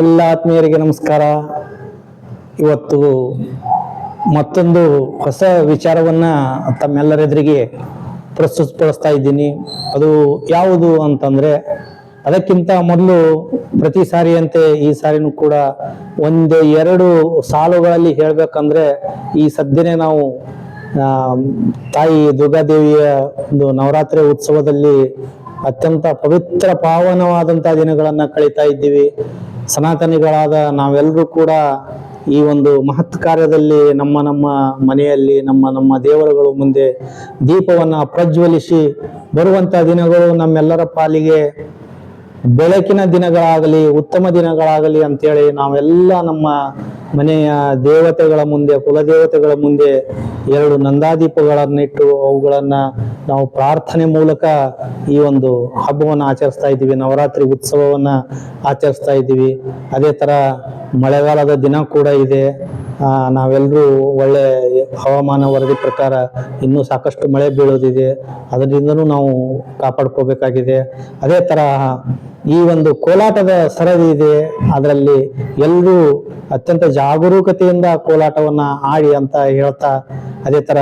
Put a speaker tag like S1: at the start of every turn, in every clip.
S1: ಎಲ್ಲ ಆತ್ಮೀಯರಿಗೆ ನಮಸ್ಕಾರ. ಇವತ್ತು ಮತ್ತೊಂದು ಹೊಸ ವಿಚಾರವನ್ನ ತಮ್ಮೆಲ್ಲರೆದುರಿಗೆ ಪ್ರಸ್ತುತಪಡಿಸ್ತಾ ಇದ್ದೀನಿ. ಅದು ಯಾವುದು ಅಂತಂದ್ರೆ, ಅದಕ್ಕಿಂತ ಮೊದಲು ಪ್ರತಿ ಸಾರಿಯಂತೆ ಈ ಸಾರಿನೂ ಕೂಡ ಒಂದು ಎರಡು ಸಾಲುಗಳಲ್ಲಿ ಹೇಳಬೇಕಂದ್ರೆ, ಈ ಸದ್ಯನೇ ನಾವು ತಾಯಿ ದುರ್ಗಾದೇವಿಯ ಒಂದು ನವರಾತ್ರಿ ಉತ್ಸವದಲ್ಲಿ ಅತ್ಯಂತ ಪವಿತ್ರ ಪಾವನವಾದಂತಹ ದಿನಗಳನ್ನ ಕಳೀತಾ ಇದ್ದೀವಿ. ಸನಾತನಿಗಳಾದ ನಾವೆಲ್ಲರೂ ಕೂಡ ಈ ಒಂದು ಮಹತ್ ಕಾರ್ಯದಲ್ಲಿ ನಮ್ಮ ನಮ್ಮ ಮನೆಯಲ್ಲಿ, ನಮ್ಮ ನಮ್ಮ ದೇವರುಗಳು ಮುಂದೆ ದೀಪವನ್ನ ಪ್ರಜ್ವಲಿಸಿ ಬರುವಂತ ದಿನಗಳು ನಮ್ಮೆಲ್ಲರ ಪಾಲಿಗೆ ಬೆಳಕಿನ ದಿನಗಳಾಗಲಿ, ಉತ್ತಮ ದಿನಗಳಾಗಲಿ ಅಂತೇಳಿ ನಾವೆಲ್ಲ ನಮ್ಮ ಮನೆಯ ದೇವತೆಗಳ ಮುಂದೆ, ಕುಲದೇವತೆಗಳ ಮುಂದೆ ಎರಡು ನಂದಾದೀಪಗಳನ್ನಿಟ್ಟು ಅವುಗಳನ್ನ ನಾವು ಪ್ರಾರ್ಥನೆ ಮೂಲಕ ಈ ಒಂದು ಹಬ್ಬವನ್ನು ಆಚರಿಸ್ತಾ ಇದ್ದೀವಿ. ನವರಾತ್ರಿ ಉತ್ಸವವನ್ನು ಆಚರಿಸ್ತಾ ಇದ್ದೀವಿ. ಅದೇ ಥರ ಮಳೆಗಾಲದ ದಿನ ಕೂಡ ಇದೆ. ನಾವೆಲ್ಲರೂ ಒಳ್ಳೆ ಹವಾಮಾನ ವರದಿ ಪ್ರಕಾರ ಇನ್ನೂ ಸಾಕಷ್ಟು ಮಳೆ ಬೀಳೋದಿದೆ. ಅದರಿಂದನೂ ನಾವು ಕಾಪಾಡ್ಕೋಬೇಕಾಗಿದೆ. ಅದೇ ತರ ಈ ಒಂದು ಕೋಲಾಟದ ಸರದಿ ಇದೆ. ಅದರಲ್ಲಿ ಎಲ್ಲರೂ ಅತ್ಯಂತ ಜಾಗರೂಕತೆಯಿಂದ ಕೋಲಾಟವನ್ನ ಆಡಿ ಅಂತ ಹೇಳ್ತಾ, ಅದೇ ಥರ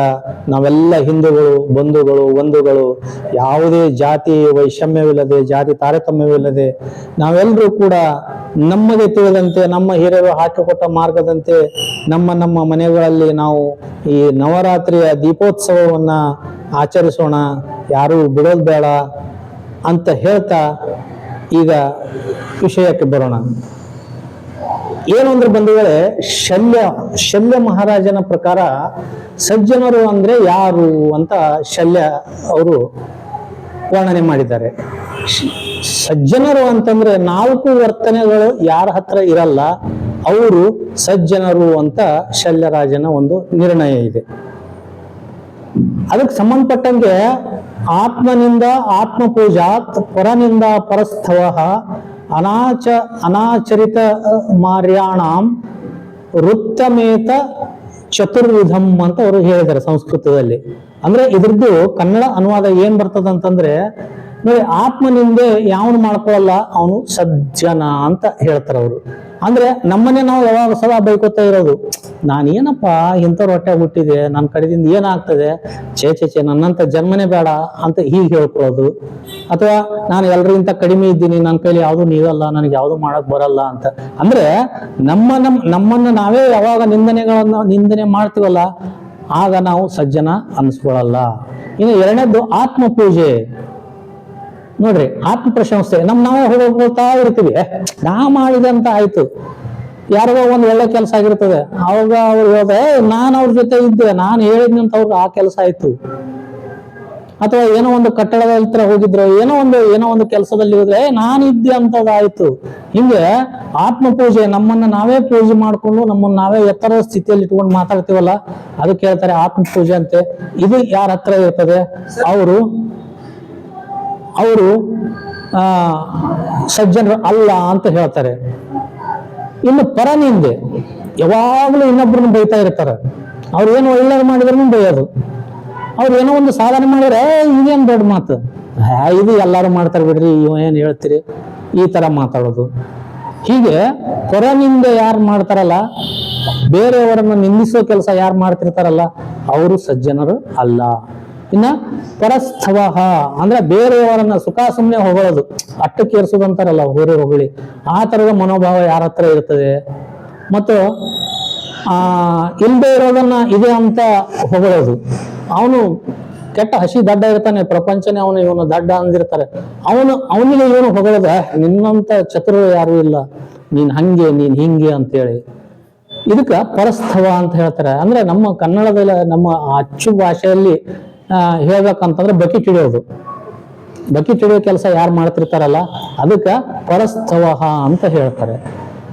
S1: ನಾವೆಲ್ಲ ಹಿಂದೂಗಳು, ಬಂಧುಗಳು ಬಂಧುಗಳು, ಯಾವುದೇ ಜಾತಿ ವೈಷಮ್ಯವಿಲ್ಲದೆ, ಜಾತಿ ತಾರತಮ್ಯವಿಲ್ಲದೆ ನಾವೆಲ್ಲರೂ ಕೂಡ ನಮಗೆ ತಿಳಿದಂತೆ, ನಮ್ಮ ಹಿರಿಯರು ಹಾಕಿಕೊಟ್ಟ ಮಾರ್ಗದಂತೆ ನಮ್ಮ ನಮ್ಮ ಮನೆಗಳಲ್ಲಿ ನಾವು ಈ ನವರಾತ್ರಿಯ ದೀಪೋತ್ಸವವನ್ನ ಆಚರಿಸೋಣ, ಯಾರು ಬಿಡೋದು ಬೇಡ ಅಂತ ಹೇಳ್ತಾ ಈಗ ವಿಷಯಕ್ಕೆ ಬರೋಣ. ಏನು ಅಂದ್ರೆ ಬಂಧುಗಳೇ, ಶಲ್ಯ ಶಲ್ಯ ಮಹಾರಾಜನ ಪ್ರಕಾರ ಸಜ್ಜನರು ಅಂದ್ರೆ ಯಾರು ಅಂತ ಶಲ್ಯ ಅವರು ವರ್ಣನೆ ಮಾಡಿದ್ದಾರೆ. ಸಜ್ಜನರು ಅಂತಂದ್ರೆ ನಾಲ್ಕು ವರ್ತನೆಗಳು ಯಾರ ಹತ್ರ ಇರಲ್ಲ ಅವರು ಸಜ್ಜನರು ಅಂತ ಶಲ್ಯರಾಜನ ಒಂದು ನಿರ್ಣಯ ಇದೆ. ಅದಕ್ಕೆ ಸಂಬಂಧಪಟ್ಟಂಗೆ ಆತ್ಮನಿಂದ ಆತ್ಮ ಪೂಜಾ ಪರನಿಂದ ಪರಸ್ಥವ ಅನಾಚ ಅನಾಚರಿತ ಮಾರ್ಯಾಣಾಂ ವೃತ್ತಮೇತ ಚತುರ್ವಿಧಂ ಅಂತ ಅವರು ಹೇಳಿದ್ದಾರೆ ಸಂಸ್ಕೃತದಲ್ಲಿ. ಅಂದ್ರೆ ಇದ್ರದ್ದು ಕನ್ನಡ ಅನುವಾದ ಏನ್ ಬರ್ತದ ಅಂತಂದ್ರೆ ನೋಡಿ, ಆತ್ಮನಿಂದೆ ಯಾವನು ಮಾಡ್ಕೊಳ್ಳಲ್ಲ, ಅವನು ಸಜ್ಜನ ಅಂತ ಹೇಳ್ತಾರೆ ಅವರು. ಅಂದ್ರೆ ನಮ್ಮನ್ನೇ ನಾವು ಯಾವಾಗ ಸದಾ ಬೈಕೋತಾ ಇರೋದು? ನಾನು ಏನಪ್ಪಾ ಇಂಥ ರೊಟ್ಟೆ ಹುಟ್ಟಿದೆ ನನ್ನ ಕಡೆದಿಂದ ಏನಾಗ್ತದೆ? ಚೇ ಚೇ ಚೇ ನನ್ನಂತ ಜನ್ಮನೇ ಬೇಡ ಅಂತ ಹೀಗೆ ಹೇಳ್ಕೊಳ್ಳೋದು. ಅಥವಾ ನಾನು ಎಲ್ರಿಗಿಂತ ಕಡಿಮೆ ಇದ್ದೀನಿ ನನ್ನ ಕೈಲಿ ಯಾವುದು ನೀವಲ್ಲ, ನನಗೆ ಯಾವುದು ಮಾಡಕ್ ಬರಲ್ಲ ಅಂತ. ಅಂದ್ರೆ ನಮ್ಮ, ನಮ್, ನಮ್ಮನ್ನ ನಾವೇ ಯಾವಾಗ ನಿಂದನೆಗಳನ್ನ, ನಿಂದನೆ ಮಾಡ್ತೀವಲ್ಲ, ಆಗ ನಾವು ಸಜ್ಜನ ಅನ್ಸ್ಕೊಳಲ್ಲ ಇನ್ನು ಎರಡನೇದ್ದು ಆತ್ಮ ಪೂಜೆ ನೋಡ್ರಿ ಆತ್ಮ ಪ್ರಶಂಸೆ ನಮ್ ನಾವೇ ಹೋಗ್ತಾ ಇರ್ತೀವಿ. "ಏ, ನಾ ಮಾಡಿದಂತ ಆಯ್ತು. ಯಾರಿಗೋ ಒಂದ್ ಒಳ್ಳೆ ಕೆಲಸ ಆಗಿರ್ತದೆ. ಅವಾಗ ಅವ್ರು ಹೇಳ್ದೆ ನಾನು ಅವ್ರ ಜೊತೆ ಇದ್ದೆ. ನಾನು ಹೇಳಿದ್ನಂತ ಅವ್ರಿಗೆ ಆ ಕೆಲಸ ಆಯ್ತು. ಅಥವಾ ಏನೋ ಒಂದು ಕಟ್ಟಡದ ಹತ್ರ ಹೋಗಿದ್ರು. ಏನೋ ಒಂದು ಏನೋ ಒಂದು ಕೆಲಸದಲ್ಲಿ ಹೋದ್ರೆ "ಏ, ನಾನು ಇದ್ದೆ ಅಂತದಾಯ್ತು ಹಿಂಗೆ ಆತ್ಮ ಪೂಜೆ ನಮ್ಮನ್ನ ನಾವೇ ಪೂಜೆ ಮಾಡ್ಕೊಂಡು ನಮ್ಮನ್ನ ನಾವೇ ಎತ್ತರದ ಸ್ಥಿತಿಯಲ್ಲಿ ಇಟ್ಕೊಂಡು ಮಾತಾಡ್ತೀವಲ್ಲ ಅದಕ್ಕೆ ಹೇಳ್ತಾರೆ ಆತ್ಮ ಪೂಜೆ ಅಂತೆ. ಇದು ಯಾರ ಹತ್ರ ಇರ್ತದೆ? ಅವರು ಅವರು ಸಜ್ಜನರು ಅಲ್ಲ ಅಂತ ಹೇಳ್ತಾರೆ. ಇನ್ನು ಪರನಿಂದೆ ಯಾವಾಗಲೂ ಇನ್ನೊಬ್ಬರನ್ನು ಬೈತಾ ಇರ್ತಾರೆ. ಅವ್ರು ಏನು ಒಳ್ಳೇದು ಮಾಡಿದ್ರು ಬೈಯೋದು. ಅವ್ರು ಏನೋ ಒಂದು ಸಾಧನೆ ಮಾಡಿದ್ರೆ "ಏ, ಇದೇನ್ ದೊಡ್ಡ ಮಾತು? ಇದು ಎಲ್ಲರೂ ಮಾಡ್ತಾರೆ ಬಿಡ್ರಿ ಇವ ಏನು ಹೇಳ್ತೀರಿ? ಈ ತರ ಮಾತಾಡೋದು. ಹೀಗೆ ಪರನಿಂದ ಯಾರು ಮಾಡ್ತಾರಲ್ಲ ಬೇರೆಯವರನ್ನು ನಿಂದಿಸೋ ಕೆಲಸ ಯಾರು ಮಾಡ್ತಿರ್ತಾರಲ್ಲ ಅವರು ಸಜ್ಜನರು ಅಲ್ಲ. ಇನ್ನ ಪರಸ್ಥವ ಅಂದ್ರೆ ಬೇರೆಯವರನ್ನ ಸುಖ ಸುಮ್ಮನೆ ಹೊಗಳೋದು. ಅಟ್ಟಕ್ಕೆ ಏರ್ಸೋದು ಅಂತಾರಲ್ಲ ಹೋರಿ ಹೊಗಳಿ. ಆ ತರದ ಮನೋಭಾವ ಯಾರ ಹತ್ರ ಇರ್ತದೆ? ಮತ್ತು, ಆ, ಇಲ್ದೇ ಇರೋದನ್ನ ಇದೆ ಅಂತ ಹೊಗಳೋದು. ಅವನು ಕೆಟ್ಟ ಹಸಿ ದಡ್ಡ ಇರ್ತಾನೆ, ಪ್ರಪಂಚನೇ ಅವನು ಇವನು ದಡ್ಡ ಅಂದಿರ್ತಾರೆ. ಅವನು, ಅವನಿಗೆ ಇವನು ಹೊಗಳದ ನಿನ್ನಂತ ಚತುರರು ಯಾರು ಇಲ್ಲ. ನೀನ್ ಹಂಗೆ, ನೀನ್ ಹಿಂಗೆ ಅಂತೇಳಿ. ಇದಕ್ಕ ಪರಸ್ಥವ ಅಂತ ಹೇಳ್ತಾರೆ. ಅಂದ್ರೆ ನಮ್ಮ ಕನ್ನಡದಲ್ಲಿ, ನಮ್ಮ ಅಚ್ಚು ಭಾಷೆಯಲ್ಲಿ ಹೇಳ್ಬೇಕಂತಂದ್ರೆ ಬಕೆಟ್ ಹಿಡಿಯೋದು ಬಕೆಟ್ ಹಿಡಿಯೋ ಕೆಲಸ ಯಾರು ಮಾಡ್ತಿರ್ತಾರಲ್ಲ ಅದಕ್ಕೆ ಪರಸ್ತವಹ ಅಂತ ಹೇಳ್ತಾರೆ.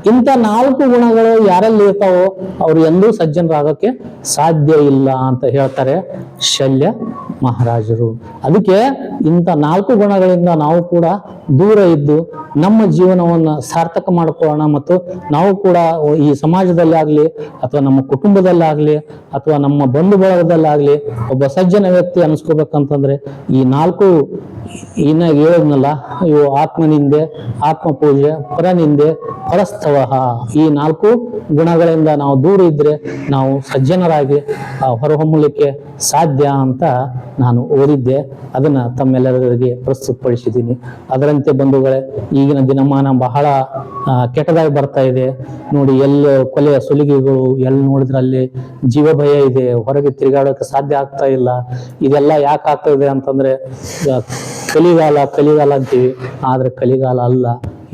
S1: ಇಂಥ ನಾಲ್ಕು ಗುಣಗಳು ಯಾರಲ್ಲಿ ಇರ್ತಾವೋ ಅವ್ರು ಎಂದೂ ಸಜ್ಜನರಾಗಕ್ಕೆ ಸಾಧ್ಯ ಇಲ್ಲ ಅಂತ ಹೇಳ್ತಾರೆ ಶಲ್ಯ ಮಹಾರಾಜರು. ಅದಕ್ಕೆ ಇಂಥ ನಾಲ್ಕು ಗುಣಗಳಿಂದ ನಾವು ಕೂಡ ದೂರ ಇದ್ದು ನಮ್ಮ ಜೀವನವನ್ನು ಸಾರ್ಥಕ ಮಾಡಿಕೊಳ್ಳೋಣ ಮತ್ತು ನಾವು ಕೂಡ ಈ ಸಮಾಜದಲ್ಲಾಗ್ಲಿ ಅಥವಾ ನಮ್ಮ ಕುಟುಂಬದಲ್ಲಾಗಲಿ ಅಥವಾ ನಮ್ಮ ಬಂಧು ಬಳಗದಲ್ಲಾಗಲಿ ಒಬ್ಬ ಸಜ್ಜನ ವ್ಯಕ್ತಿ ಅನ್ಸ್ಕೋಬೇಕಂತಂದ್ರೆ ಈ ನಾಲ್ಕು ಇನ್ನ ಹೇಳಿದ್ನಲ್ಲ, ಇವು ಆತ್ಮನಿಂದೆ ಆತ್ಮ ಪೂಜೆ ಪರನಿಂದೆ ಪರಸ್ಥವ ಮಾಧವ ಈ ನಾಲ್ಕು ಗುಣಗಳಿಂದ ನಾವು ದೂರ ಇದ್ರೆ ನಾವು ಸಜ್ಜನರಾಗಿ ಹೊರಹೊಮ್ಮಲಿಕ್ಕೆ ಸಾಧ್ಯ ಅಂತ ನಾನು ಓದಿದ್ದೆ. ಅದನ್ನ ತಮ್ಮೆಲ್ಲರಿಗೆ ಪ್ರಸ್ತುತಪಡಿಸಿದ್ದೀನಿ. ಅದರಂತೆ ಬಂಧುಗಳೇ, ಈಗಿನ ದಿನಮಾನ ಬಹಳ ಕೆಟ್ಟದಾಗಿ ಬರ್ತಾ ಇದೆ. ನೋಡಿ, ಎಲ್ಲ ಕೊಲೆಯ ಸುಲಿಗೆಗಳು, ಎಲ್ಲಿ ನೋಡಿದ್ರೆ ಅಲ್ಲಿ ಜೀವ ಭಯ ಇದೆ, ಹೊರಗೆ ತಿರುಗಾಡೋಕೆ ಸಾಧ್ಯ ಆಗ್ತಾ ಇಲ್ಲ. ಇದೆಲ್ಲ ಯಾಕೆ ಆಗ್ತಾ ಇದೆ ಅಂತಂದ್ರೆ ಕಲಿಗಾಲ ಕಲಿಗಾಲ ಅಂತೀವಿ. ಆದ್ರೆ ಕಲಿಗಾಲ ಅಲ್ಲ,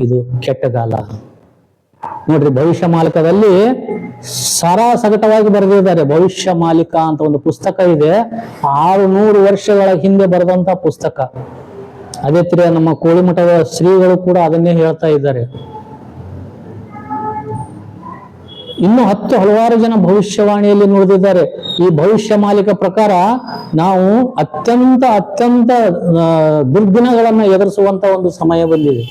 S1: ಇದು ಕೆಟ್ಟಗಾಲ ನೋಡ್ರಿ, ಭವಿಷ್ಯ ಮಾಲಿಕದಲ್ಲಿ ಸರಾಸಗಟವಾಗಿ ಬರೆದಿದ್ದಾರೆ. ಭವಿಷ್ಯ ಮಾಲಿಕ ಅಂತ ಒಂದು ಪುಸ್ತಕ ಇದೆ. ಆರು ನೂರು ವರ್ಷಗಳ ಹಿಂದೆ ಬರೆದಂತ ಪುಸ್ತಕ. ಅದೇ ತರ ನಮ್ಮ ಕೋಳಿಮಠದ ಶ್ರೀಗಳು ಕೂಡ ಅದನ್ನೇ ಹೇಳ್ತಾ ಇದ್ದಾರೆ. ಇನ್ನು ಹತ್ತು ಹಲವಾರು ಜನ ಭವಿಷ್ಯವಾಣಿಯಲ್ಲಿ ನುಡಿದಿದ್ದಾರೆ. ಈ ಭವಿಷ್ಯ ಮಾಲಿಕ ಪ್ರಕಾರ ನಾವು ಅತ್ಯಂತ ಅತ್ಯಂತ ದುರ್ದಿನಗಳನ್ನ ಎದುರಿಸುವಂತ ಒಂದು ಸಮಯ ಬಂದಿದೆ.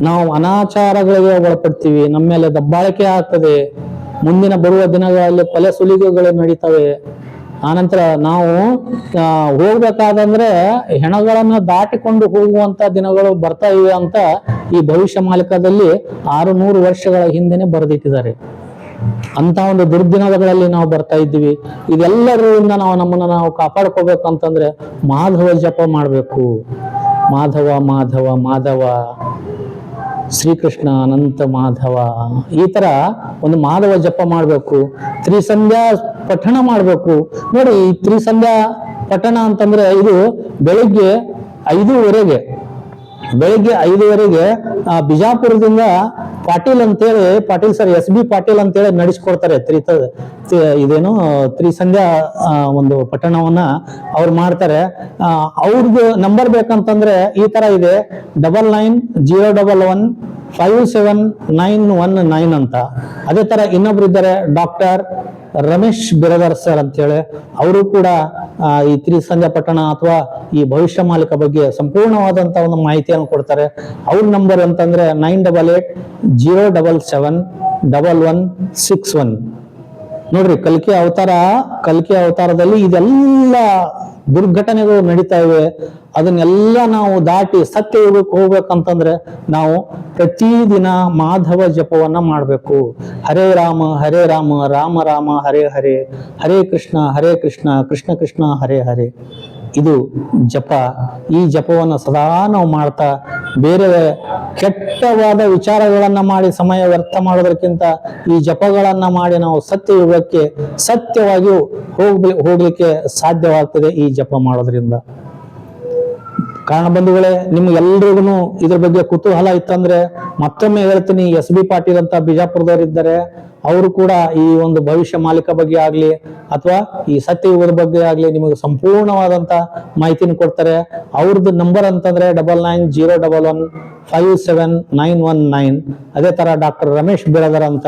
S1: ನಾವು ಅನಾಚಾರಗಳಿಗೆ ಒಳಪಡ್ತೀವಿ. ನಮ್ಮ ಮೇಲೆ ದಬ್ಬಾಳಿಕೆ ಆಗ್ತದೆ. ಮುಂದಿನ ಬರುವ ದಿನಗಳಲ್ಲಿ ಕೊಲೆ ಸುಲಿಗೆಗಳು ನಡೀತವೆ. ಆನಂತರ ನಾವು ಹೋಗ್ಬೇಕಾದಂದ್ರೆ ಹೆಣಗಳನ್ನ ದಾಟಿಕೊಂಡು ಹೋಗುವಂತ ದಿನಗಳು ಬರ್ತಾ ಇವೆ ಅಂತ ಈ ಭವಿಷ್ಯ ಮಾಲಿಕದಲ್ಲಿ ಆರು ನೂರು ವರ್ಷಗಳ ಹಿಂದೆನೆ ಬರೆದಿಟ್ಟಿದ್ದಾರೆ. ಅಂತ ಒಂದು ದುರ್ದಿನಗಳಲ್ಲಿ ನಾವು ಬರ್ತಾ ಇದ್ದೀವಿ. ಇದೆಲ್ಲರಿಂದ ನಾವು ನಮ್ಮನ್ನ ನಾವು ಕಾಪಾಡ್ಕೋಬೇಕಂತಂದ್ರೆ ಮಾಧವ ಜಪ ಮಾಡಬೇಕು. ಮಾಧವ ಮಾಧವ ಮಾಧವ. ಶ್ರೀಕೃಷ್ಣ ಅನಂತ ಮಾಧವ. ಈ ತರ ಒಂದು ಮಾಧವ ಜಪ ಮಾಡಬೇಕು, ತ್ರಿಸಂಧ್ಯಾ ಪಠಣ ಮಾಡಬೇಕು. ನೋಡಿ ಈ ತ್ರಿಸಂಧ್ಯಾ ಪಠಣ ಅಂತಂದ್ರೆ ಇದು ಬೆಳಿಗ್ಗೆ ಐದೂವರೆಗೆ ಬೆಳಿಗ್ಗೆ ಐದುವರೆಗೆ ಆ, ಬಿಜಾಪುರದಿಂದ ಪಾಟೀಲ್ ಅಂತೇಳಿ Patil sir S B Patil ಅಂತೇಳಿ ನಡೆಸ್ಕೊಡ್ತಾರೆ. ತ್ರಿ ಇದೇನು ತ್ರಿ ಸಂಧ್ಯಾ ಒಂದು ಪಟ್ಟಣವನ್ನ ಅವ್ರು ಮಾಡ್ತಾರೆ. ಅವ್ರದ್ದು ನಂಬರ್ ಬೇಕಂತಂದ್ರೆ ಈ ತರ ಇದೆ. Double nine zero double one five seven nine one nine ಅಂತ. ಅದೇ ತರ ಇನ್ನೊಬ್ರು ಇದ್ದಾರೆ ಡಾಕ್ಟರ್ ರಮೇಶ್ ಬಿರದರ್ ಸರ್ ಅಂತೇಳಿ ಅವರು ಕೂಡ ಈ ತ್ರಿಸಂಧ್ಯಾ ಪಟ್ಟಣ ಅಥವಾ ಈ ಭವಿಷ್ಯ ಮಾಲೀಕ ಬಗ್ಗೆ ಸಂಪೂರ್ಣವಾದಂತ ಒಂದು ಮಾಹಿತಿಯನ್ನು ಕೊಡ್ತಾರೆ. ಅವ್ರ ನಂಬರ್ ಅಂತಂದ್ರೆ nine double eight zero double seven double one six one ನೋಡ್ರಿ ಕಲ್ಕಿ ಅವತಾರ, ಕಲ್ಕಿ ಅವತಾರದಲ್ಲಿ ಇದೆಲ್ಲ ದುರ್ಘಟನೆಗಳು ನಡೀತಾ ಇವೆ. ಅದನ್ನೆಲ್ಲ ನಾವು ದಾಟಿ ಸತ್ಯ ಯುಗಕ್ಕೆ ಹೋಗ್ಬೇಕಂತಂದ್ರೆ ನಾವು ಪ್ರತಿದಿನ ಮಾಧವ ಜಪವನ್ನ ಮಾಡಬೇಕು. ಹರೇ ರಾಮ ಹರೇ ರಾಮ ರಾಮ ರಾಮ, ಹರೇ ಹರೇ. ಹರೇ ಕೃಷ್ಣ ಹರೇ ಕೃಷ್ಣ ಕೃಷ್ಣ ಕೃಷ್ಣ, ಹರೇ ಹರೇ. ಇದು ಜಪ. ಈ ಜಪವನ್ನು ಸದಾ ನಾವು ಮಾಡ್ತಾ ಬೇರೆ ಕೆಟ್ಟವಾದ ವಿಚಾರಗಳನ್ನು ಮಾಡಿ ಸಮಯ ವ್ಯರ್ಥ ಮಾಡೋದಕ್ಕಿಂತ ಈ ಜಪಗಳನ್ನು ಮಾಡಿ ನಾವು ಸತ್ಯ ಯುಗಕ್ಕೆ ಸತ್ಯವಾಗಿಯೂ ಹೋಗ್ಲಿ ಹೋಗ್ಲಿಕ್ಕೆ ಸಾಧ್ಯವಾಗ್ತದೆ ಈ ಜಪ ಮಾಡೋದ್ರಿಂದ. ಕಾರಣ ಬಂಧುಗಳೇ ನಿಮ್ಗೆಲ್ರಿಗೂ ಇದ್ರ ಬಗ್ಗೆ ಕುತೂಹಲ ಇತ್ತಂದ್ರೆ ಮತ್ತೊಮ್ಮೆ ಹೇಳ್ತೀನಿ, ಎಸ್ ಬಿ ಪಾಟೀಲ್ ಅಂತ ಬಿಜಾಪುರದವ್ರು ಇದ್ದಾರೆ, ಅವರು ಕೂಡ ಈ ಒಂದು ಭವಿಷ್ಯ ಮಾಲೀಕ ಬಗ್ಗೆ ಆಗ್ಲಿ ಅಥವಾ ಈ ಸತ್ಯಯುಗದ ಬಗ್ಗೆ ಆಗ್ಲಿ ನಿಮಗೆ ಸಂಪೂರ್ಣವಾದಂತ ಮಾಹಿತಿನ ಕೊಡ್ತಾರೆ. ಅವ್ರದ್ದು ನಂಬರ್ ಅಂತಂದ್ರೆ double nine zero double one five seven nine one nine ಅದೇ ತರ ಡಾಕ್ಟರ್ ರಮೇಶ್ ಬಿರದರ್ ಅಂತ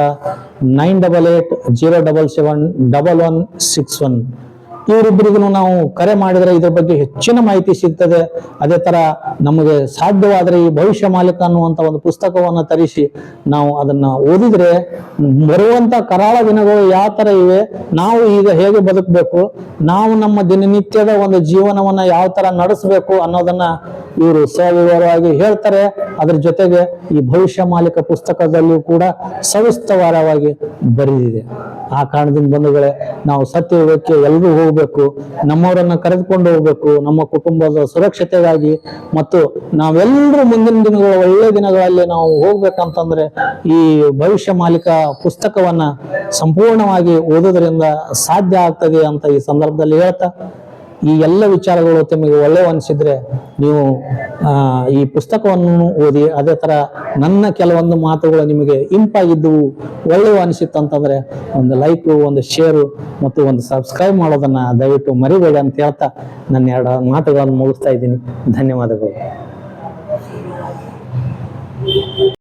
S1: nine double eight zero double seven double one six one ಇವರಿಬ್ಬರಿಗೂ ನಾವು ಕರೆ ಮಾಡಿದ್ರೆ ಇದ್ರ ಬಗ್ಗೆ ಹೆಚ್ಚಿನ ಮಾಹಿತಿ ಸಿಗ್ತದೆ. ಅದೇ ತರ ನಮಗೆ ಸಾಧ್ಯವಾದ್ರೆ ಈ ಭವಿಷ್ಯ ಮಾಲೀಕ ಅನ್ನುವಂತ ಒಂದು ಪುಸ್ತಕವನ್ನ ತರಿಸಿ ನಾವು ಅದನ್ನ ಓದಿದ್ರೆ ಬರುವಂತ ಕರಾಳ ದಿನಗಳು ಯಾವ ತರ ಇವೆ, ನಾವು ಈಗ ಹೇಗೆ ಬದುಕಬೇಕು, ನಾವು ನಮ್ಮ ದಿನನಿತ್ಯದ ಒಂದು ಜೀವನವನ್ನ ಯಾವ ತರ ನಡೆಸಬೇಕು ಅನ್ನೋದನ್ನ ಇವರು ಸವಿವರವಾಗಿ ಹೇಳ್ತಾರೆ. ಅದ್ರ ಜೊತೆಗೆ ಈ ಭವಿಷ್ಯ ಮಾಲೀಕ ಪುಸ್ತಕದಲ್ಲಿಯೂ ಕೂಡ ಸವಿಸ್ತರವಾಗಿ ಬರೆದಿದೆ. ಆ ಕಾರಣದಿಂದ ಬಂಧುಗಳೇ, ನಾವು ಸತ್ಯಯುಗಕ್ಕೆ ಎಲ್ಲರೂ ಹೋಗ್ಬೇಕು. ನಮ್ಮವರನ್ನ ಕರೆದುಕೊಂಡು ಹೋಗ್ಬೇಕು. ನಮ್ಮ ಕುಟುಂಬದ ಸುರಕ್ಷತೆಗಾಗಿ ಮತ್ತು ನಾವೆಲ್ಲರೂ ಮುಂದಿನ ದಿನಗಳ ಒಳ್ಳೆ ದಿನಗಳಲ್ಲಿ ನಾವು ಹೋಗ್ಬೇಕಂತಂದ್ರೆ ಈ ಭವಿಷ್ಯ ಮಾಲೀಕ ಪುಸ್ತಕವನ್ನ ಸಂಪೂರ್ಣವಾಗಿ ಓದೋದ್ರಿಂದ ಸಾಧ್ಯ ಆಗ್ತದೆ ಅಂತ ಈ ಸಂದರ್ಭದಲ್ಲಿ ಹೇಳ್ತಾ ಈ ಎಲ್ಲ ವಿಚಾರಗಳು ತಮಗೆ ಒಳ್ಳೆಯ ಅನಿಸಿದ್ರೆ ನೀವು ಈ ಪುಸ್ತಕವನ್ನು ಓದಿ, ಅದೇ ಥರ ನನ್ನ ಕೆಲವೊಂದು ಮಾತುಗಳು ನಿಮಗೆ ಇಂಪಾಗಿದ್ದವು ಅನಿಸಿತ್ತು ಅಂತಂದರೆ ಒಂದು ಲೈಕು, ಒಂದು ಶೇರು ಮತ್ತು ಒಂದು ಸಬ್ಸ್ಕ್ರೈಬ್ ಮಾಡೋದನ್ನು ದಯವಿಟ್ಟು ಮರಿಬೇಡಿ ಅಂತ ಹೇಳ್ತಾ ನನ್ನ ಎರಡು ಮಾತುಗಳನ್ನು ಮುಗಿಸ್ತಾ ಇದ್ದೀನಿ. ಧನ್ಯವಾದಗಳು.